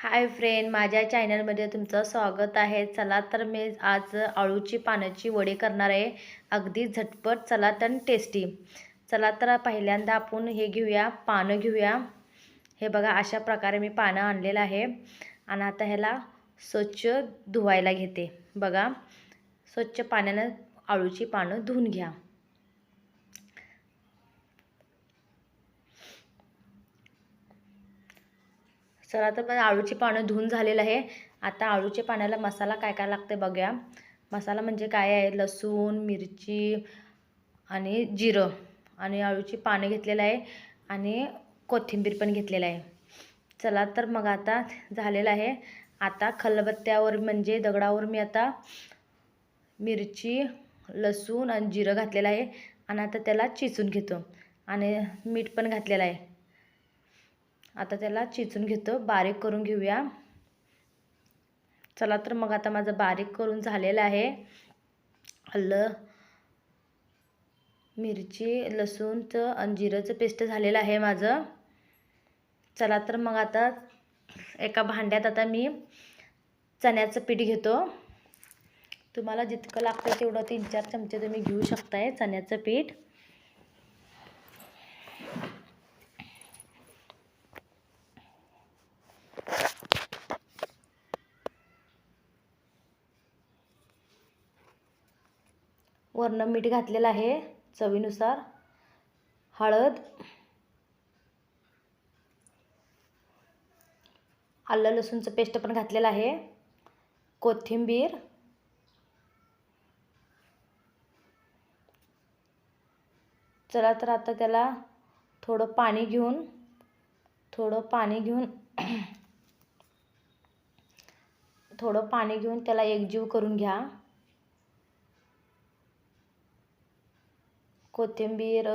Hi friend माझ्या चॅनलमध्ये तुमचं स्वागत आहे. चला तर मी आज आळूची पानाची वडी करणार आहे. अगदी झटपट चला तर टेस्टी चला तर पहिल्यांदा आपण हे घेऊया पानं घेऊया. हे बघा अशा प्रकारे मी पानं आणलेलं आहे. आणि आता ह्याला स्वच्छ धुवायला घेते. बघा स्वच्छ पाण्यानं आळूची पानं धुवून घ्या. चला तर पण आळूची पानं धुवून झालेलं आहे. आता आळूच्या पाण्याला मसाला काय काय लागते बघूया. मसाला म्हणजे काय आहे? लसूण मिरची आणि जिरं. आणि आळूची पानं घेतलेलं आहे आणि कोथिंबीर पण घेतलेलं आहे. चला तर मग आता झालेलं आहे. आता खलबत्त्यावर म्हणजे दगडावर मी आता मिरची लसूण आणि जिरं घातलेलं आहे. आणि आता त्याला चिचून घेतो. आणि मीठ पण घातलेलं आहे. आता त्याला चिचून घेतो बारीक करून घेऊया. चला तर मग आता माझं बारीक करून झालेलं आहे. आलं मिरची लसूणचं आणि जिरंचं पेस्ट झालेलं आहे माझं. चला तर मग आता एका भांड्यात आता मी चण्याचं पीठ घेतो. तुम्हाला जितकं लागतं तेवढं तीन चार चमचे तुम्ही घेऊ शकताय चण्याचं पीठ. वरनं मीठ घातलेलं आहे चवीनुसार. हळद. आलं लसूणचं पेस्ट पण घातलेलं आहे. कोथिंबीर. चला तर आता त्याला थोडं पाणी घेऊन थोडं पाणी घेऊन थोडं पाणी घेऊन त्याला एकजीव करून घ्या. कोथिंबीर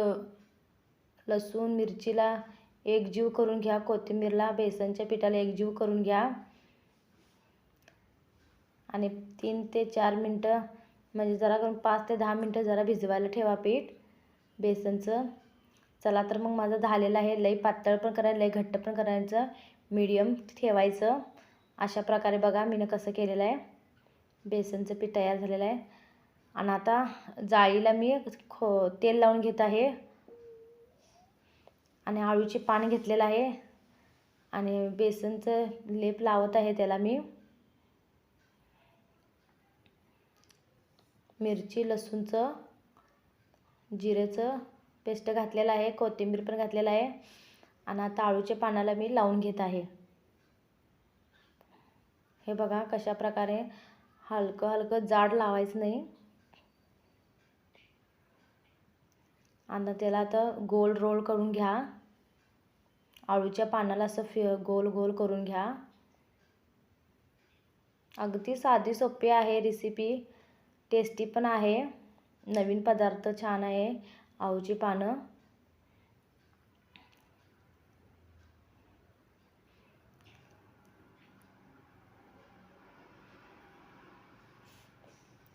लसूण मिरचीला एकजीव करून घ्या. कोथिंबीरला बेसनच्या पिठाला एकजीव करून घ्या. आणि तीन ते चार मिनटं म्हणजे जरा करून पाच ते दहा मिनटं जरा भिजवायला ठेवा पीठ बेसनचं. चला तर मग माझं झालेलं आहे. लई पातळ पण करायचं लई घट्ट पण करायचं मीडियम ठेवायचं. अशा प्रकारे बघा मीनं कसं केलेलं आहे. बेसनचं पीठ तयार झालेलं आहे. आणि आता जाळीला मी खो तेल लावून घेत आहे. आणि आळूचे पान घेतलेलं आहे. आणि बेसनचं लेप लावत आहे त्याला मी. मिरची लसूणचं जिरेचं पेस्ट घातलेलं आहे. कोथिंबीर पण घातलेलं आहे. आणि आता आळूच्या पानाला मी लावून घेत आहे. हे बघा कशा प्रकारे हलकं हलकं जाड लावायचं नाही. आणि त्याला आता गोल रोल करून घ्या. आळूच्या पानाला असं फि गोल गोल करून घ्या. अगदी साधी सोपी आहे रेसिपी टेस्टी पण आहे. नवीन पदार्थ छान आहे. आळूची पानं.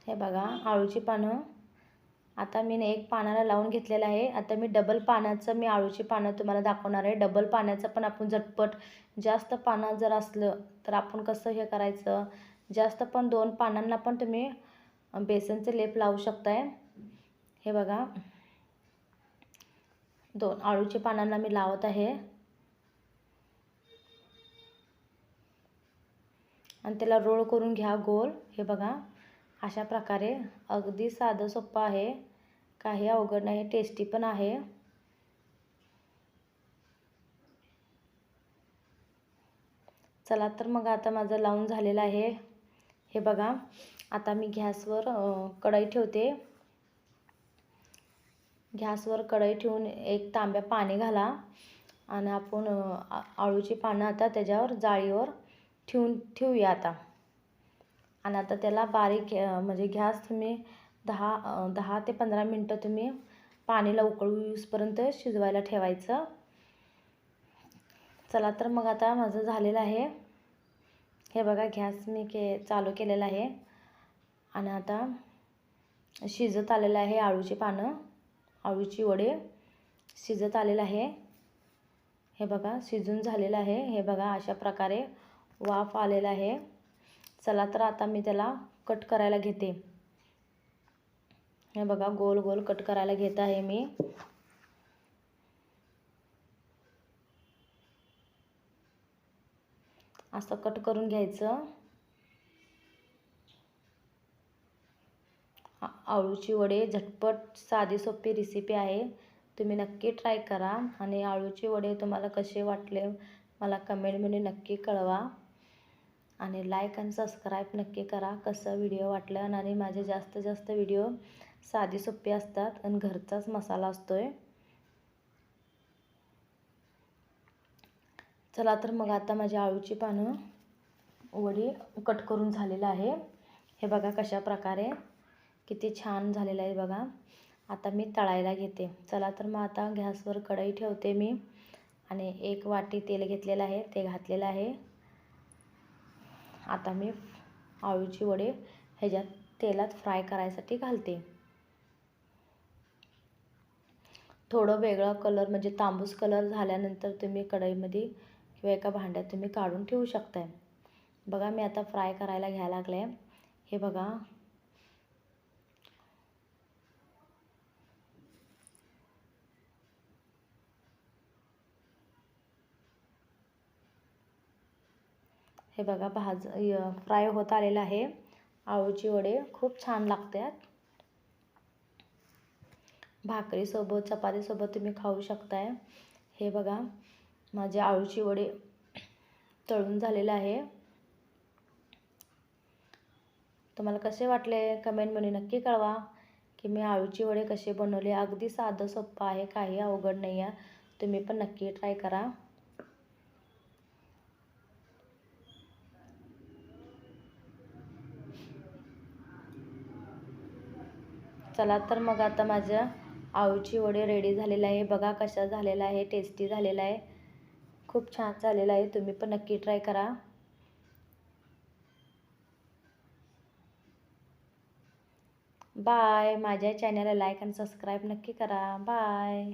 हे बघा आळूची पानं. आता मी एक पानाला लावून घेतलेलं आहे. आता मी डबल पाण्याचं मी आळूची पानं तुम्हाला दाखवणार आहे. डबल पाण्याचं पण आपण झटपट जास्त पानं जर असलं तर आपण कसं हे करायचं? जास्त पण दोन पानांना पण तुम्ही बेसनचे लेप लावू शकताय. हे बघा. दोन आळूचे पानांना मी लावत आहे. आणि त्याला रोल करून घ्या गोल. हे बघा. अशा प्रकारे अगदी साधं सोपं आहे. काही अवघड नाही टेस्टी पण आहे. चला तर मग आता माझं लावून झालेलं आहे. हे बघा आता मी गॅसवर कढई ठेवते. गॅसवर कढई ठेवून एक तांब्या पाणी घाला आणि आपण आळूची पानं आता त्याच्यावर जाळीवर ठेवून ठेवूया आता. आणि आता त्याला बारीक म्हणजे गॅस तुम्ही दहा दहा ते पंधरा मिनटं तुम्ही पाणीला उकळू यूजपर्यंत शिजवायला ठेवायचं. चला तर मग आता माझं झालेलं आहे. हे बघा गॅस मी के चालू केलेला आहे. आणि आता शिजत आलेलं आहे आळूची पानं आळूची वडे शिजत आलेलं आहे. हे बघा शिजून झालेलं आहे. हे बघा अशा प्रकारे वाफ आलेला आहे. चला तर आता मी त्याला कट करायला घेते. हे बघा गोल गोल कट करायला घेत आहे मी. असं कट करून घ्यायचं. आळूची वडे झटपट साधी सोपी रेसिपी आहे. तुम्ही नक्की ट्राय करा आणि आळूचे वडे तुम्हाला कसे वाटले मला कमेंटमध्ये नक्की कळवा. आणि लाईक आणि सबस्क्राईब नक्की करा. कसं व्हिडिओ वाटलं आणि माझे जास्त जास्त व्हिडिओ साधी सोपी असतात आणि घरचाच मसाला असतो आहे चला तर मग आता माझी आळूची पानं वडी कट करून झालेलं आहे. हे बघा कशा प्रकारे किती छान झालेलं आहे बघा. आता मी तळायला घेते. चला तर मग आता गॅसवर कढई ठेवते मी. आणि एक वाटी तेल घेतलेलं आहे ते घातलेलं आहे. आता मी आळूची वडे ह्याच्यात तेलात फ्राय करायसाठी घालते. थोडं वेगळं कलर म्हणजे तांबूस कलर झाल्यानंतर तुम्ही कढईमध्ये किंवा एका भांड्यात तुम्ही काढून ठेवू शकताय. बघा मी आता फ्राय करायला घ्यायला लागले. हे बघा. हे बघा भाज फ्राय होत आलेलं आहे. आळूची वडे खूप छान लागतात. भाकरीसोबत चपातीसोबत तुम्ही खाऊ शकताय. हे बघा माझे आळूची वडे तळून झालेलं आहे. तुम्हाला कसे वाटले कमेंटमध्ये नक्की कळवा की मी आळूची वडे कसे बनवले. अगदी साधं सोपं आहे काही अवघड नाही आहे तुम्ही पण नक्की ट्राय करा. चला तर मग आता माझ्या आळूची वडे रेडी झालेलं आहे. बघा कशा झालेला आहे. टेस्टी झालेला आहे. खूप छान झालेला आहे. तुम्ही पण नक्की ट्राय करा. बाय माझ्या चॅनलला लाईक आणि सबस्क्राईब नक्की करा. बाय